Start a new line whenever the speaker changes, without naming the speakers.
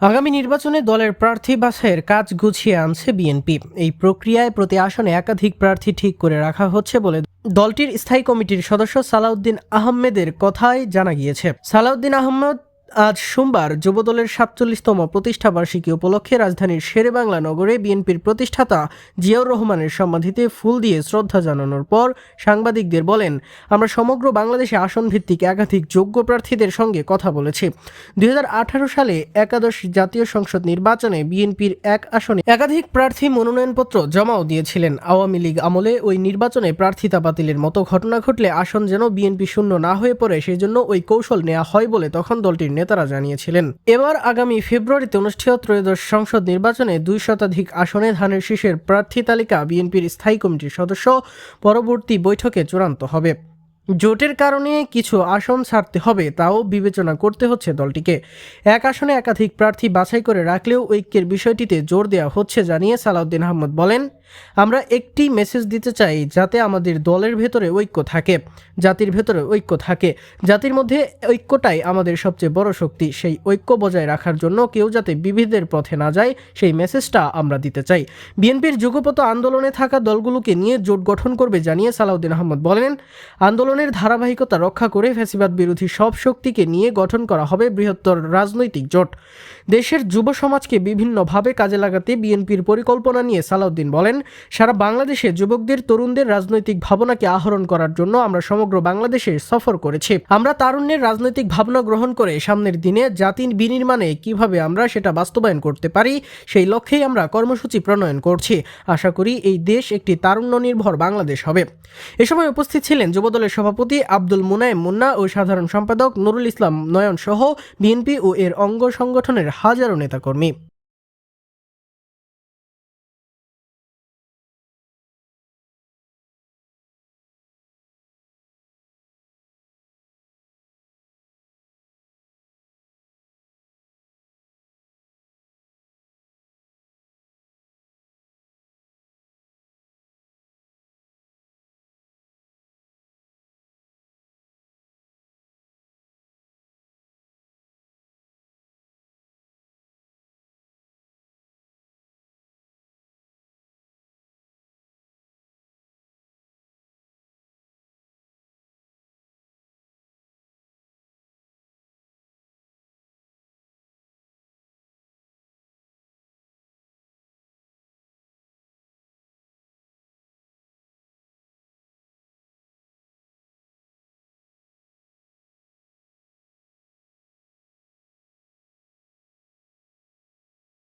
আগামী নির্বাচনে দলের প্রার্থী বাছাইয়ের কাজ গুছিয়ে আনছে বিএনপি। এই প্রক্রিয়ায় প্রতি আসনে একাধিক প্রার্থী ঠিক করে রাখা হচ্ছে বলে দলটির স্থায়ী কমিটির সদস্য সালাউদ্দিন আহমেদের কথায় জানা গিয়েছে। সালাউদ্দিন আহমেদ আজ সোমবার যুবদলের সাতচল্লিশতম প্রতিষ্ঠা বার্ষিকী উপলক্ষে রাজধানীর শেরেবাংলা নগরে বিএনপির প্রতিষ্ঠাতা জিয়াউর রহমানের সমাধিতে ফুল দিয়ে শ্রদ্ধা জানানোর পর সাংবাদিকদের বলেন, আমরা সমগ্র বাংলাদেশে আসন ভিত্তিক একাধিক যোগ্য প্রার্থীদের সঙ্গে কথা বলেছি। দুই হাজার আঠারো সালে একাদশ জাতীয় সংসদ নির্বাচনে বিএনপির এক আসনে একাধিক প্রার্থী মনোনয়নপত্র জমাও দিয়েছিলেন। আওয়ামী লীগ আমলে ওই নির্বাচনে প্রার্থিতা বাতিলের মতো ঘটনা ঘটলে আসন যেন বিএনপি শূন্য না হয়ে পড়ে, সেজন্য ওই কৌশল নেওয়া হয় বলে তখন দলটির নেতারা জানিয়েছিলেন। এবার আগামী ফেব্রুয়ারিতে অনুষ্ঠেয় ত্রয়োদশ সংসদ নির্বাচনে দুই শতাধিক আসনে ধানের শীষের প্রার্থী তালিকা বিএনপির স্থায়ী কমিটির সদস্য। পরবর্তী বৈঠকে চূড়ান্ত হবে। জোটের কারণে কিছু আসন ছাড়তে হবে তাও বিবেচনা করতে হচ্ছে দলটিকে। এক আসনে একাধিক প্রার্থী বাছাই করে রাখলেও ঐক্যের বিষয়টিতে জোর দেওয়া হচ্ছে, জানিয়ে সালাউদ্দিন আহমদ বলেন। আমরা একটি মেসেজ দিতে চাই যাতে আমাদের দলের ভেতরে ঐক্য থাকে, জাতির ভেতরে ঐক্য থাকে। জাতির মধ্যে ঐক্যটাই আমাদের সবচেয়ে বড় শক্তি। সেই ঐক্য বজায় রাখার জন্য কেউ যাতে বিভেদের পথে না যায়, সেই মেসেজটা আমরা দিতে চাই। বিএনপির যুগপত আন্দোলনে থাকা দলগুলোকে নিয়ে জোট গঠন করবে জানিয়ে সালাউদ্দিন আহমদ বলেন, আন্দোলনের ধারাবাহিকতা রক্ষা করে ফ্যাসিবাদ বিরোধী সব শক্তিকে নিয়ে গঠন করা হবে বৃহত্তর রাজনৈতিক জোট। দেশের যুব সমাজকে বিভিন্নভাবে কাজে লাগাতে বিএনপির পরিকল্পনা নিয়ে সালাউদ্দিন বলেন সারা বাংলাদেশে যুবকদের, তরুণদের রাজনৈতিক ভাবনাকে আহরণ করার জন্য আমরা সমগ্র বাংলাদেশে সফর করেছি। আমরা তারুণ্যের রাজনৈতিক ভাবনা গ্রহণ করে সামনের দিনে জাতির বিনির্মাণে কীভাবে আমরা সেটা বাস্তবায়ন করতে পারি, সেই লক্ষ্যেই আমরা কর্মসূচি প্রণয়ন করছি। আশা করি এই দেশ একটি তারুণ্য নির্ভর বাংলাদেশ হবে। এ সময় উপস্থিত ছিলেন যুবদলের সভাপতি আব্দুল মুনায়েম মুন্না ও সাধারণ সম্পাদক নুরুল ইসলাম নয়ন সহ বিএনপি ও এর অঙ্গ সংগঠনের হাজারো নেতাকর্মী।